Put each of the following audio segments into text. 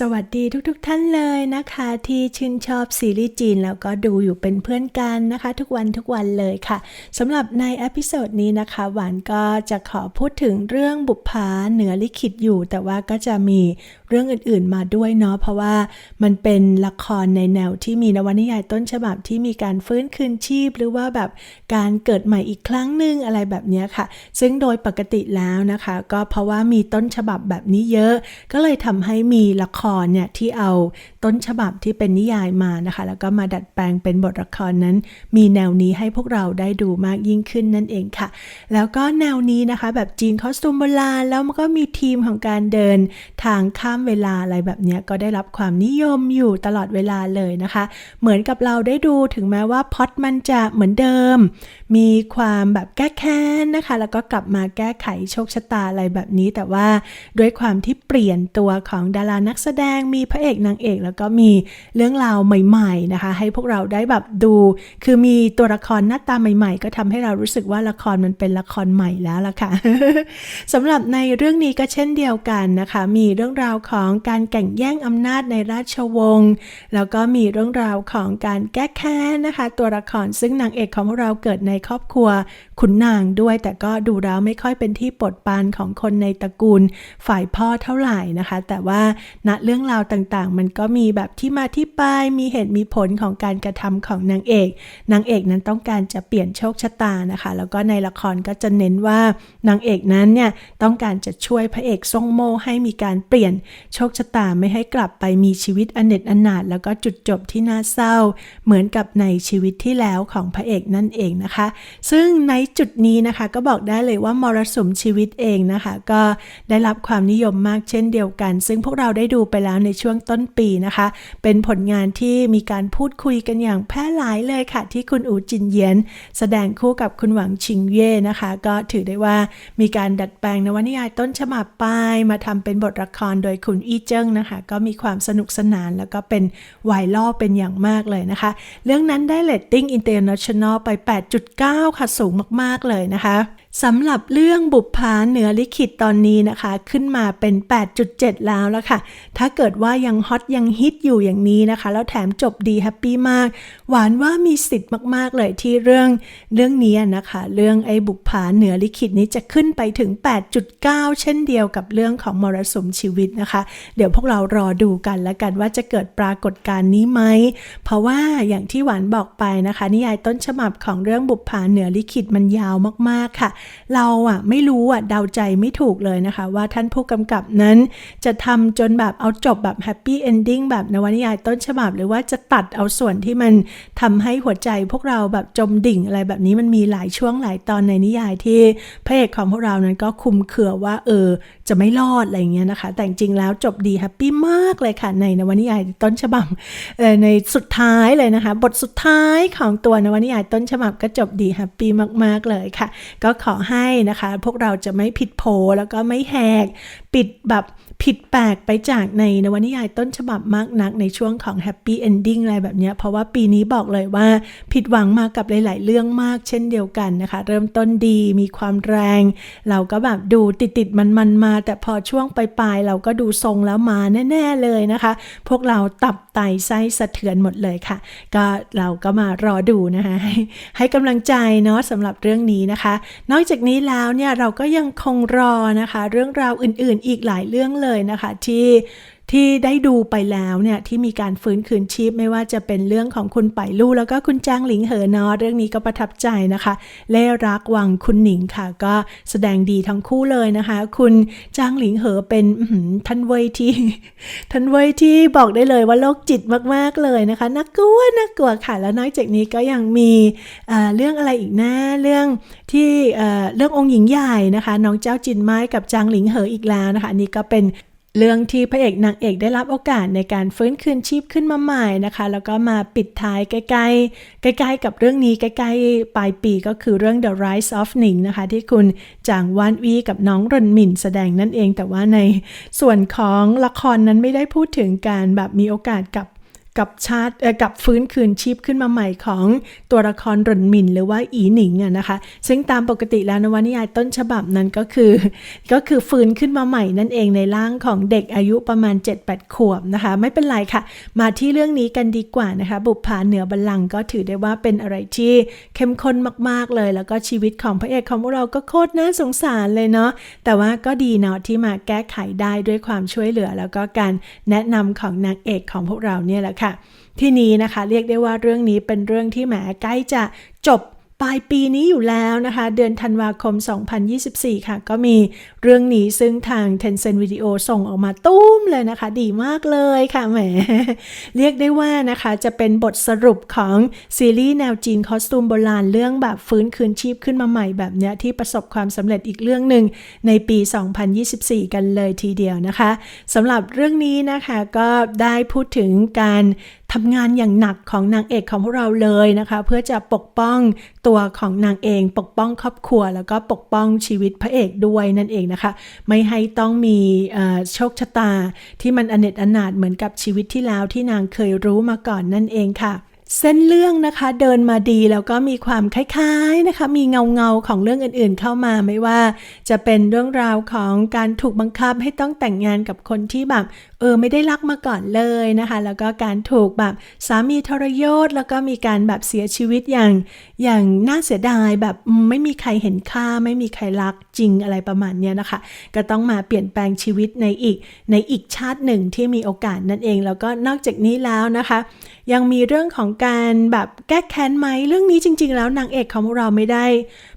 สวัสดีทุกๆทท่านเลยนะคะ ที่ชื่นชอบซีรีส์จีน แล้วก็ดูอยู่เป็นเพื่อนกันนะคะ ทุกวันทุกวันเลยค่ะสำหรับในเอพิโซดนี้นะคะ หวานก็จะขอพูดถึงเรื่องบุปผาเหนือลิขิตอยู่ แต่ว่าก็จะมีเรื่องอื่นๆมาด้วยเนาะเพราะว่ามันเป็นละครในแนวที่มีนวนิยายต้นฉบับที่มีการฟื้นคืนชีพ หรือว่าแบบการเกิดใหม่อีกครั้งหนึ่งอะไรแบบนี้ค่ะ ซึ่งโดยปกติแล้วนะคะ ก็เพราะว่ามีต้นฉบับแบบนี้เยอะ ก็เลยทำให้มีละครเนี่ยที่เอาต้นฉบับที่เป็นนิยายมานะคะ แล้วก็มาดัดแปลงเป็นบทละครนั้น มีแนวนี้ให้พวกเราได้ดูมากยิ่งขึ้นนั่นเองค่ะ แล้วก็แนวนี้นะคะ แบบจีนคอสตูมโบราณแล้วมันก็มีทีมของการเดินทางข้ามเวลาอะไรแบบนี้ก็ได้รับความนิยมอยู่ตลอดเวลาเลยนะคะ เหมือนกับเราได้ดูถึงแม้ว่าพอดมันจะเหมือนเดิม มีความแบบแก้แค้นนะคะ แล้วก็กลับมาแก้ไขโชคชะตาอะไรแบบนี้ แต่ว่าด้วยความที่เปลี่ยนตัวของดารานักแสดงมีพระเอกนางเอก แล้วก็มีเรื่องราวใหม่ ๆนะคะ ให้พวกเราได้แบบดู คือมีตัวละครหน้าตาใหม่ ๆ ก็ทำให้เรารู้สึกว่าละครมันเป็นละครใหม่แล้วล่ะค่ะสำหรับในเรื่องนี้ก็เช่นเดียวกันนะคะ มีเรื่องราวของการแข่งแย่งอำนาจในราชวงศ์แล้วก็มีเรื่องราวของการแก้แค้นนะคะ ตัวละครซึ่งนางเอกของพวกเราเกิดในครอบครัวขุนนางด้วย แต่ก็ดูแล้วไม่ค่อยเป็นที่โปรดปรานของคนในตระกูลฝ่ายพ่อเท่าไหร่นะคะ แต่ว่าณเรื่องราวต่างๆ มันก็มีแบบที่มาที่ไปมีเหตุมีผลของการกระทำของนางเอกนางเอกนั้นต้องการจะเปลี่ยนโชคชะตานะคะ แล้วก็ในละครก็จะเน้นว่านางเอกนั้นเนี่ยต้องการจะช่วยพระเอกทรงโมให้มีการเปลี่ยนโชคชะตาไม่ให้กลับไปมีชีวิตอเนจอนาถแล้วก็จุดจบที่น่าเศร้า เหมือนกับในชีวิตที่แล้วของพระเอกนั่นเองนะคะ ซึ่งในจุดนี้นะคะก็บอกได้เลยว่ามรสุมชีวิตเองนะคะ ก็ได้รับความนิยมมากเช่นเดียวกัน ซึ่งพวกเราได้ดูไปไปแล้วในช่วงต้นปีนะคะ เป็นผลงานที่มีการพูดคุยกันอย่างแพร่หลายเลยค่ะ ที่คุณอูจินเยียน แสดงคู่กับคุณหวังชิงเย่นะคะ ก็ถือได้ว่ามีการดัดแปลงนวนิยายต้นฉบับไปมาทำเป็นบทละครโดยคุณอี้เจิ้งนะคะ ก็มีความสนุกสนานแล้วก็เป็นไวรัลเป็นอย่างมากเลยนะคะ เรื่องนั้นได้เลตติ้งอินเตอร์เนชั่นแนลไป 8.9 ค่ะสูงมากๆเลยนะคะ สำหรับเรื่องบุปผาเหนือลิขิตตอนนี้นะคะ ขึ้นมาเป็น 8.7 แล้วแล้วค่ะ ถ้าเกิดว่ายังฮอตยังฮิตอยู่อย่างนี้นะคะ แล้วแถมจบดีแฮปปี้มาก หวานว่ามีสิทธิ์มากๆเลยที่เรื่องเรื่องนี้นะคะ เรื่องไอ้บุปผาเหนือลิขิตนี้จะขึ้นไปถึง 8.9 เช่นเดียวกับเรื่องของมรสุมชีวิตนะคะ เดี๋ยวพวกเรารอดูกันแล้วกันว่าจะเกิดปรากฏการณ์นี้ไหมเพราะว่าอย่างที่หวานบอกไปนะคะ นิยายต้นฉบับของเรื่องบุปผาเหนือลิขิตมันยาวมากๆค่ะเราอะไม่รู้อะเดาใจไม่ถูกเลยนะคะ ว่าท่านผู้กำกับนั้นจะทำจนแบบเอาจบแบบแฮปปี้เอนดิ้งแบบนวนิยายต้นฉบับ หรือว่าจะตัดเอาส่วนที่มันทำให้หัวใจพวกเราแบบจมดิ่งอะไรแบบนี้มันมีหลายช่วงหลายตอนในนิยายที่พระเอกของพวกเรานั้นก็คุมเคือว่าเออจะไม่รอดอะไรเงี้ยนะคะ แต่จริงแล้วจบดีแฮปปี้มากเลยค่ะ ในนวนิยายต้นฉบับในสุดท้ายเลยนะคะ บทสุดท้ายของตัวนวนิยายต้นฉบับก็จบดีแฮปปี้มากๆเลยค่ะ ก็ขอให้นะคะ พวกเราจะไม่ผิดโผแล้วก็ไม่แหก ปิดแบบผิดแปลกไปจากในนวนิยายต้นฉบับมากนักในช่วงของแฮปปี้เอนดิ้งอะไรแบบนี้เพราะว่าปีนี้บอกเลยว่าผิดหวังมากับหลาย ๆ เรื่องมากเช่นเดียวกันนะคะ เริ่มต้นดีมีความแรง เราก็แบบดูติดติดมันมันมา แต่พอช่วงปลาย ๆ เราก็ดูทรงแล้วมาแน่ ๆ เลยนะคะ พวกเราตับไตไส้สะเทือนหมดเลยค่ะ ก็เราก็มารอดูนะคะให้ให้กำลังใจเนาะสำหรับเรื่องนี้นะคะ นอกจากนี้แล้วเนี่ยเราก็ยังคงรอนะคะ เรื่องราวอื่นๆ อีกหลายเรื่องเลยนะคะ ที่ ที่ได้ดูไปแล้วเนี่ยที่มีการฟื้นคืนชีพไม่ว่าจะเป็นเรื่องของคุณไปลู่แล้วก็คุณจางหลิงเหอเนาะเรื่องนี้ก็ประทับใจนะคะ เล่รักวังคุณหนิงค่ะ ก็แสดงดีทั้งคู่เลยนะคะ คุณจางหลิงเหอเป็นท่านเวยที่ท่านเวยที่บอกได้เลยว่าโรคจิตมากๆเลยนะคะน่ากลัวน่ากลัวค่ะ แล้วนอกจากนี้ก็ยังมีเรื่องอะไรอีกนะเรื่องที่เรื่ององค์หญิงใหญ่นะคะ น้องเจ้าจินไม้กับจางหลิงเหออีกแล้วนะคะนี่ก็เป็น เรื่องที่พระเอกนางเอกได้รับโอกาสในการฟื้นคืนชีพขึ้นมาใหม่นะคะ แล้วก็มาปิดท้ายใกล้ๆใกล้ๆกับเรื่องนี้ใกล้ๆปลายปีก็คือเรื่อง The Rise of Ning นะคะ ที่คุณจางวานวีกับน้องรนหมินแสดงนั่นเอง แต่ว่าในส่วนของละครนั้นไม่ได้พูดถึงการแบบมีโอกาสกับ กับชาติเออกับฟื้นคืนชีพขึ้นมาใหม่ของตัวละครหรนหมินหรือว่าอีหนิงอะนะคะ ซึ่งตามปกติแล้วนวนิยายต้นฉบับนั้นก็คือ ก็คือฟื้นขึ้นมาใหม่นั่นเองในร่างของเด็กอายุประมาณ 7-8 ขวบนะคะ ไม่เป็นไรค่ะ มาที่เรื่องนี้กันดีกว่านะคะ บุปผาเหนือบัลลังก์ก็ถือได้ว่าเป็นอะไรที่เข้มข้นมากๆเลย แล้วก็ชีวิตของพระเอกของพวกเราก็โคตรน่าสงสารเลยเนาะแต่ว่าก็ดีเนาะที่มาแก้ไขได้ด้วยความช่วยเหลือ แล้วก็การแนะนำของนางเอกของพวกเราเนี่ยแหละค่ะที่นี้นะคะเรียกได้ว่าเรื่องนี้เป็นเรื่องที่แหมใกล้จะจบ ปลายปีนี้อยู่แล้วนะคะ เดือนธันวาคม 2024 ค่ะ ก็มีเรื่องนี้ซึ่งทาง Tencent Video ส่งออกมาตุ้มเลยนะคะ ดีมากเลยค่ะแหม เรียกได้ว่านะคะจะเป็นบทสรุปของซีรีส์แนวจีนคอสตูมโบราณเรื่องแบบฟื้นคืนชีพขึ้นมาใหม่แบบเนี้ยที่ประสบความสำเร็จอีกเรื่องหนึ่งในปี 2024 กันเลยทีเดียวนะคะสำหรับเรื่องนี้นะคะก็ได้พูดถึงการทำงานอย่างหนักของนางเอกของพวกเราเลยนะคะ เพื่อจะปกป้องตัวของนางเองปกป้องครอบครัว แล้วก็ปกป้องชีวิตพระเอกด้วยนั่นเองนะคะ ไม่ให้ต้องมีโชคชะตาที่มันอเนจอนาถเหมือนกับชีวิตที่แล้วที่นางเคยรู้มาก่อนนั่นเองค่ะ เส้นเรื่องนะคะเดินมาดีแล้วก็มีความคล้ายๆนะคะ มีเงาเงาๆของเรื่องอื่นๆเข้ามาไม่ว่า จะเป็นเรื่องราวของการถูกบังคับให้ต้องแต่งงานกับคนที่แบบเออไม่ได้รักมาก่อนเลยนะคะ แล้วก็การถูกแบบสามีทรยศ แล้วก็มีการแบบเสียชีวิตอย่างอย่างน่าเสียดายแบบไม่มีใครเห็นค่า ไม่มีใครรักจริงอะไรประมาณเนี้ยนะคะ ก็ต้องมาเปลี่ยนแปลงชีวิตในอีกในอีกชาติหนึ่งที่มีโอกาสนั่นเอง แล้วก็นอกจากนี้แล้วนะคะ ยังมีเรื่องของการแบบแก้แค้นไหมเรื่องนี้จริง ๆ แล้วนางเอกของเราไม่ได้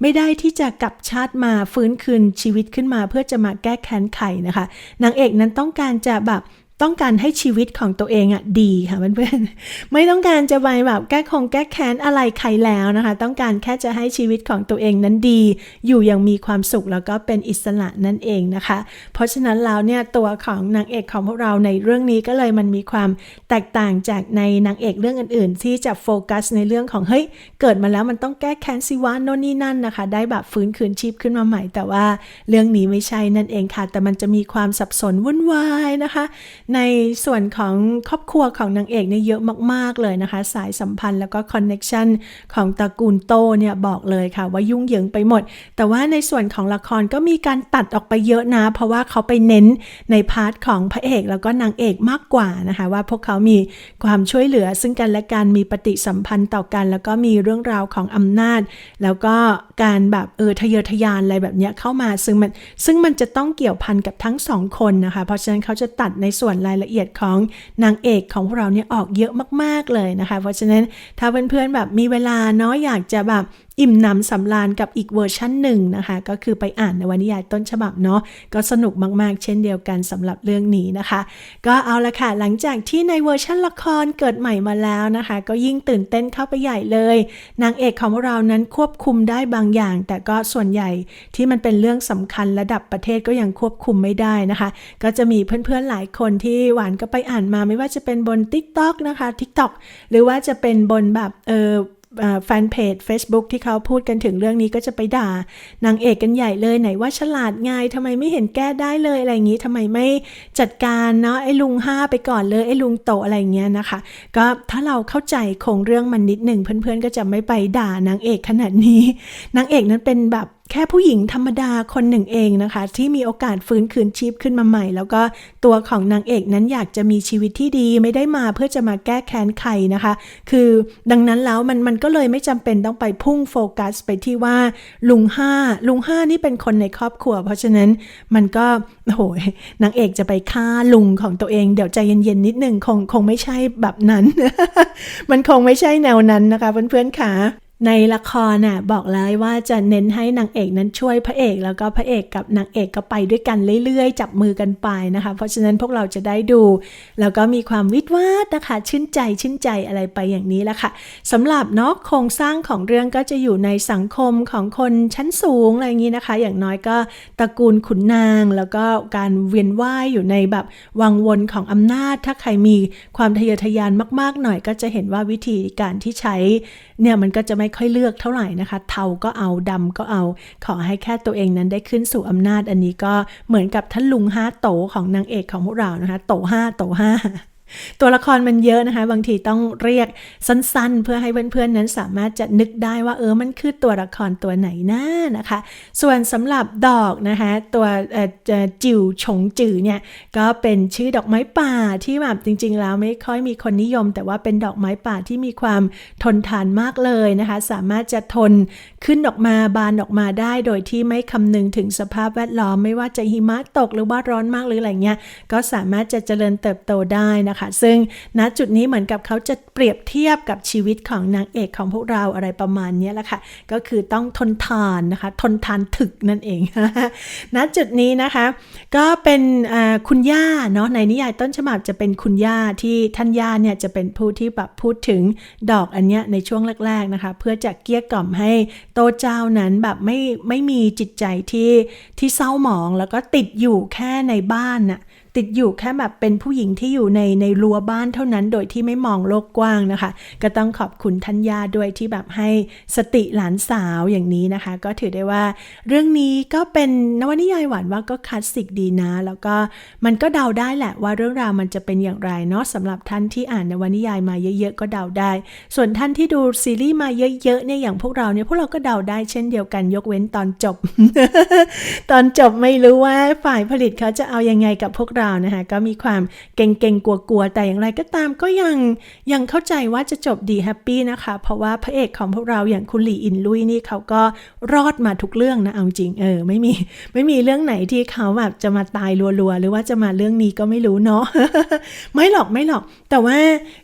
ไม่ได้ที่จะกลับชาติมาฟื้นคืนชีวิตขึ้นมา เพื่อจะมาแก้แค้นไข่นะคะนางเอกนั้นต้องการจะแบบ ต้องการให้ชีวิตของตัวเองอะดีค่ะเพื่อนๆไม่ต้องการจะไปแบบแก้คงแก้แค้นอะไรใครแล้วนะคะ ต้องการแค่จะให้ชีวิตของตัวเองนั้นดี อยู่อย่างมีความสุขแล้วก็เป็นอิสระนั่นเองนะคะ เพราะฉะนั้นแล้วเนี่ยตัวของนางเอกของพวกเราในเรื่องนี้ก็เลยมันมีความแตกต่างจากในนางเอกเรื่องอื่น ๆ ที่จะโฟกัสในเรื่องของเฮ้ยเกิดมาแล้วมันต้องแก้แค้นสิวะโน่นนี่นั่นนะคะ ได้แบบฟื้นคืนชีพขึ้นมาใหม่ แต่ว่าเรื่องนี้ไม่ใช่นั่นเองค่ะ แต่มันจะมีความสับสนวุ่นวายนะคะในส่วนของครอบครัวของนางเอกเนี่ยเยอะมาก ๆ เลยนะคะ สายสัมพันธ์แล้วก็คอนเน็ชันของตระกูลโตเนี่ยบอกเลยค่ะว่ายุ่งเหยิงไปหมด แต่ว่าในส่วนของละครก็มีการตัดออกไปเยอะนะ เพราะว่าเขาไปเน้นในพาร์ทของพระเอกแล้วก็นางเอกมากกว่านะคะ ว่าพวกเขามีความช่วยเหลือ ซึ่งกันและกันมีปฏิสัมพันธ์ต่อกัน แล้วก็มีเรื่องราวของอำนาจ แล้วก็การแบบเออทะเยอทะยานอะไรแบบเนี้ยเข้ามาซึ่งมันซึ่งมันจะต้องเกี่ยวพันกับทั้งสองคนนะคะ เพราะฉะนั้นเขาจะตัดในส่วนรายละเอียดของนางเอกของพวกเราเนี่ยออกเยอะมากๆเลยนะคะ เพราะฉะนั้นถ้าเพื่อนๆแบบมีเวลาเนาะอยากจะแบบ อิ่มหนำสำราญกับอีกเวอร์ชันหนึ่งนะคะ ก็คือไปอ่านในวรรณนิยายต้นฉบับเนาะก็สนุกมากๆ เช่นเดียวกันสำหรับเรื่องนี้นะคะ ก็เอาละค่ะ หลังจากที่ในเวอร์ชันละครเกิดใหม่มาแล้วนะคะ ก็ยิ่งตื่นเต้นเข้าไปใหญ่เลย นางเอกของเรานั้นควบคุมได้บางอย่าง แต่ก็ส่วนใหญ่ที่มันเป็นเรื่องสำคัญระดับประเทศก็ยังควบคุมไม่ได้นะคะ ก็จะมีเพื่อนๆหลายคนที่หวานก็ไปอ่านมาไม่ว่าจะเป็นบน TikTok นะคะ TikTok หรือว่าจะเป็นบนแบบเออ แฟนเพจ Facebook ที่เขาพูดกันถึงเรื่องนี้ก็จะไปด่านางเอกกันใหญ่เลยไหนว่าฉลาดไงทำไมไม่เห็นแก้ได้เลยอะไรอย่างนี้ทำไมไม่จัดการเนาะไอ้ลุงห้าไปก่อนเลยไอ้ลุงโตอะไรอย่างเงี้ยนะคะ ก็ถ้าเราเข้าใจโครงเรื่องมันนิดหนึ่งเพื่อนๆก็จะไม่ไปด่านางเอกขนาดนี้นางเอกนั้นเป็นแบบ แค่ผู้หญิงธรรมดาคนหนึ่งเองนะคะ ที่มีโอกาสฟื้นคืนชีพขึ้นมาใหม่ แล้วก็ตัวของนางเอกนั้นอยากจะมีชีวิตที่ดีไม่ได้มาเพื่อจะมาแก้แค้นใครนะคะ คือดังนั้นแล้วมันมันก็เลยไม่จำเป็นต้องไปพุ่งโฟกัสไปที่ว่าลุงห้าลุงห้านี่เป็นคนในครอบครัว เพราะฉะนั้นมันก็โอ้โหนางเอกจะไปฆ่าลุงของตัวเอง เดี๋ยวใจเย็นๆนิดหนึ่งคงคงไม่ใช่แบบนั้น มันคงไม่ใช่แนวนั้นนะคะเพื่อนๆค่ะ ในละครน่ะบอกเลยว่าจะเน้นให้นางเอกนั้นช่วยพระเอก แล้วก็พระเอกกับนางเอกก็ไปด้วยกันเรื่อยๆ จับมือกันไปนะคะ เพราะฉะนั้นพวกเราจะได้ดู แล้วก็มีความวิตวาดนะคะชื่นใจชื่นใจอะไรไปอย่างนี้แหละค่ะสำหรับเนาะโครงสร้างของเรื่องก็จะอยู่ในสังคมของคนชั้นสูงอะไรอย่างนี้นะคะ อย่างน้อยก็ตระกูลขุนนาง แล้วก็การเวียนว่ายอยู่ในแบบวังวนของอำนาจ ถ้าใครมีความทะเยอทะยานมาก ๆ หน่อยก็จะเห็นว่าวิธีการที่ใช้เนี่ยมันก็จะไม่ค่อยเลือกเท่าไหร่นะคะ เทาก็เอาดำก็เอา ขอให้แค่ตัวเองนั้นได้ขึ้นสู่อำนาจอันนี้ก็เหมือนกับท่านลุงห้าโตของนางเอกของพวกเรานะคะ โตห้าโตห้า ตัวละครมันเยอะนะคะ บางทีต้องเรียกสั้นๆ เพื่อให้เพื่อนๆนั้นสามารถจะนึกได้ว่าเออมันคือตัวละครตัวไหนนะนะคะ ส่วนสำหรับดอกนะคะตัวจิ๋วฉงจือเนี่ยก็เป็นชื่อดอกไม้ป่าที่แบบจริง ๆ แล้วไม่ค่อยมีคนนิยม แต่ว่าเป็นดอกไม้ป่าที่มีความทนทานมากเลยนะคะ สามารถจะทนขึ้นออกมาบานออกมาได้ โดยที่ไม่คำนึงถึงสภาพแวดล้อมไม่ว่าจะหิมะตกหรือว่าร้อนมากหรืออะไรเงี้ยก็สามารถจะเจริญเติบโตได้นะคะซึ่งณจุดนี้เหมือนกับเขาจะเปรียบเทียบกับชีวิตของนางเอกของพวกเราอะไรประมาณนี้แหละค่ะ ก็คือต้องทนทานนะคะ ทนทานถึกนั่นเอง ณจุดนี้นะคะ ก็เป็นคุณย่าเนาะในนิยายต้นฉบับจะเป็นคุณย่าที่ท่านย่าเนี่ยจะเป็นผู้ที่แบบพูดถึงดอกอันเนี้ยในช่วงแรกๆนะคะ เพื่อจะเกลี้ยกล่อมให้โตเจ้านั้นแบบไม่ไม่มีจิตใจที่ที่เศร้าหมองแล้วก็ติดอยู่แค่ในบ้านน่ะ ติดอยู่แค่แบบเป็นผู้หญิงที่อยู่ในในรั้วบ้านเท่านั้นโดยที่ไม่มองโลกกว้างนะคะ ก็ต้องขอบคุณท่านยาด้วยที่แบบให้สติหลานสาวอย่างนี้นะคะ ก็ถือได้ว่า เรื่องนี้ก็เป็นนวนิยายหวานว่าก็คลาสสิกดีนะ แล้วก็มันก็เดาได้แหละว่าเรื่องราวมันจะเป็นอย่างไรเนาะสำหรับท่านที่อ่านนวนิยายมาเยอะๆก็เดาได้ ส่วนท่านที่ดูซีรีส์มาเยอะๆเนี่ยอย่างพวกเราเนี่ยพวกเราก็เดาได้เช่นเดียวกันยกเว้นตอนจบ ตอนจบไม่รู้ว่าฝ่ายผลิตเขาจะเอายังไงกับพวกเรานะคะก็มีความเก่งๆ กลัวๆ แต่อย่างไรก็ตามก็ยังยังเข้าใจว่าจะจบดีแฮปปี้นะคะ เพราะว่าพระเอกของพวกเราอย่างคุณหลีอินลุยนี่เขาก็รอดมาทุกเรื่องนะ เอาจริงเออไม่มีไม่มีเรื่องไหนที่เขาแบบจะมาตายรัวๆ หรือว่าจะมาเรื่องนี้ก็ไม่รู้เนาะไม่หรอกไม่หรอก แต่ว่า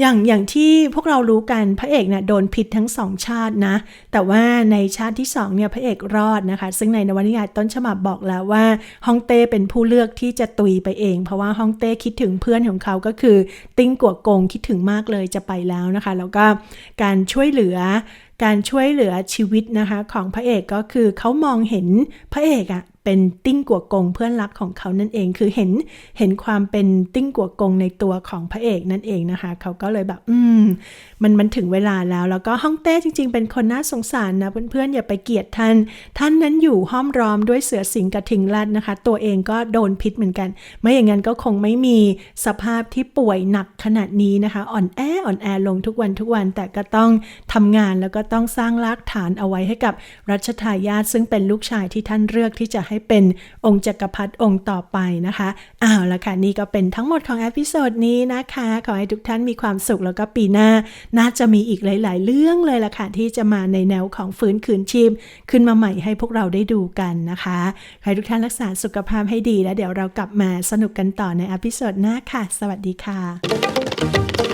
อย่างอย่างที่พวกเรารู้กันพระเอกเนี่ยโดนพิษทั้งสองชาตินะ แต่ว่าในชาติที่สองเนี่ยพระเอกรอดนะคะ ซึ่งในนวนิยายต้นฉบับบอกแล้วว่าฮองเต้เป็นผู้เลือกที่จะตุยไปเองเพราะว่าฮ่องเต้คิดถึงเพื่อนของเขาก็คือ ติ้งกัวกงคิดถึงมากเลยจะไปแล้วนะคะ แล้วก็การช่วยเหลือการช่วยเหลือชีวิตนะคะของพระเอกก็คือเขามองเห็นพระเอกอะ เป็นติ้งกัวกงเพื่อนรักของเขานั่นเอง คือเห็นเห็นความเป็นติ้งกัวกงในตัวของพระเอกนั่นเองนะคะ เขาก็เลยแบบ อืม มันมันถึงเวลาแล้ว แล้วก็ฮ่องเต้จริง ๆ เป็นคนน่าสงสารนะเพื่อนๆอย่าไปเกลียดท่าน ท่านนั้นอยู่ห้อมร้อมด้วยเสือสิงกระทิงแรดนะคะ ตัวเองก็โดนพิษเหมือนกัน ไม่อย่างนั้นก็คงไม่มีสภาพที่ป่วยหนักขนาดนี้นะคะ อ่อนแออ่อนแอลงทุกวันทุกวัน แต่ก็ต้องทำงานแล้วก็ต้องสร้างรากฐานเอาไว้ให้กับรัชทายาทซึ่งเป็นลูกชายที่ท่านเลือกที่จะให้เป็นองค์จักรพรรดิองค์ต่อไปนะคะอ้าวละค่ะนี่ก็เป็นทั้งหมดของอพิโซดนี้นะคะ ขอให้ทุกท่านมีความสุขแล้วก็ปีหน้า น่าจะมีอีกหลาย ๆ เรื่องเลยล่ะค่ะที่จะมาในแนวของฟื้นคืนชีพ ขึ้นมาใหม่ให้พวกเราได้ดูกันนะคะขอให้ทุกท่านรักษาสุขภาพให้ดีแล้วเดี๋ยวเรากลับมาสนุกกันต่อในอพิโซดหน้าค่ะ สวัสดีค่ะ